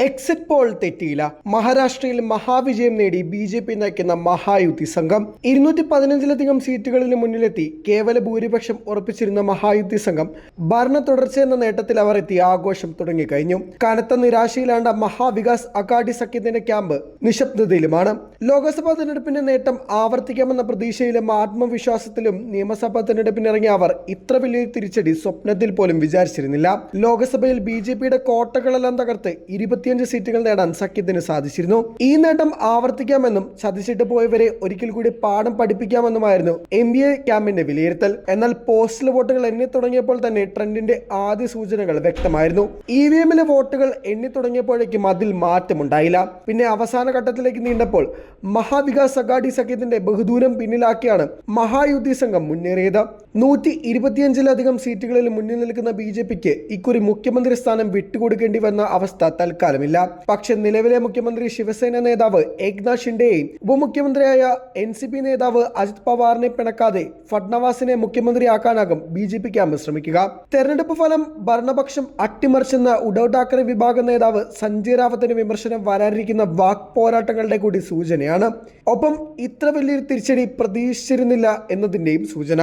exit poll തെറ്റിയില്ല. മഹാരാഷ്ട്രയിൽ മഹാവിജയം നേടി B J P നയിക്കുന്ന മഹായുതി സംഘം. ഇരുന്നൂറ്റി പതിനഞ്ചിലധികം സീറ്റുകളിന് മുന്നിലെത്തി കേവല ഭൂരിപക്ഷം ഉറപ്പിച്ചിരുന്ന മഹായുതി സംഘം ഭരണ തുടർച്ച എന്ന നേട്ടത്തിൽ അവർ എത്തി ആഘോഷം തുടങ്ങിക്കഴിഞ്ഞു. കനത്ത നിരാശയിലാണ്ട മഹാവികാസ് അഗാഡി സഖ്യത്തിന്റെ ക്യാമ്പ് നിശബ്ദതയിലുമാണ്. ലോക്സഭാ തെരഞ്ഞെടുപ്പിന്റെ നേട്ടം ആവർത്തിക്കാമെന്ന പ്രതീക്ഷയിലും ആത്മവിശ്വാസത്തിലും നിയമസഭാ തെരഞ്ഞെടുപ്പിനിറങ്ങിയ അവർ ഇത്ര വലിയ തിരിച്ചടി സ്വപ്നത്തിൽ പോലും വിചാരിച്ചിരുന്നില്ല. ലോക്സഭയിൽ ബി ജെ പിയുടെ കോട്ടകളെല്ലാം തകർത്ത് ഇരുപത്തിയഞ്ച് സീറ്റുകൾ നേടാൻ സഖ്യത്തിന് സാധിച്ചിരുന്നു. ഈ നേട്ടം ആവർത്തിക്കാമെന്നും ചതിച്ചിട്ട് പോയവരെ ഒരിക്കൽ കൂടി പാഠം പഠിപ്പിക്കാമെന്നുമായിരുന്നു എം ബി എ ക്യാമ്പിന്റെ വിലയിരുത്തൽ. എന്നാൽ പോസ്റ്റൽ വോട്ടുകൾ എണ്ണി തുടങ്ങിയപ്പോൾ തന്നെ ട്രെൻഡിന്റെ ആദ്യ സൂചനകൾ വ്യക്തമായിരുന്നു. ഇ വി എമ്മിലെ വോട്ടുകൾ എണ്ണി തുടങ്ങിയപ്പോഴേക്കും അതിൽ മാറ്റമുണ്ടായില്ല. പിന്നെ അവസാന ഘട്ടത്തിലേക്ക് നീണ്ടപ്പോൾ മഹാവികാസ് അഗാഡി സഖ്യത്തിന്റെ ബഹുദൂരം പിന്നിലാക്കിയാണ് മഹായുദ്ധി സംഘം മുന്നേറിയത്. നൂറ്റി ഇരുപത്തിയഞ്ചിലധികം സീറ്റുകളിൽ മുന്നിൽ നിൽക്കുന്ന ബി ജെ പിക്ക് ഇക്കുറി മുഖ്യമന്ത്രി സ്ഥാനം വിട്ടുകൊടുക്കേണ്ടി വന്ന അവസ്ഥ തൽക്കാലമില്ല. പക്ഷെ നിലവിലെ മുഖ്യമന്ത്രി ശിവസേന നേതാവ് ഏക്നാഥ് ഷിൻഡെയും ഉപമുഖ്യമന്ത്രിയായ എൻ സി പി നേതാവ് അജിത് പവാറിനെ പിണക്കാതെ ഫഡ്നവാസിനെ മുഖ്യമന്ത്രിയാക്കാനാകും ബി ജെ പിക്ക് അമ്മ ശ്രമിക്കുക. തെരഞ്ഞെടുപ്പ് ഫലം ഭരണപക്ഷം അട്ടിമറിച്ചെന്ന ഉദ്ധവ് താക്കറെ വിഭാഗം നേതാവ് സഞ്ജയ് റാവത്തിന് വിമർശനം വരാനിരിക്കുന്ന വാക് പോരാട്ടങ്ങളുടെ കൂടി സൂചനയാണ്. ഒപ്പം ഇത്ര വലിയൊരു തിരിച്ചടി പ്രതീക്ഷിച്ചിരുന്നില്ല എന്നതിന്റെയും സൂചന.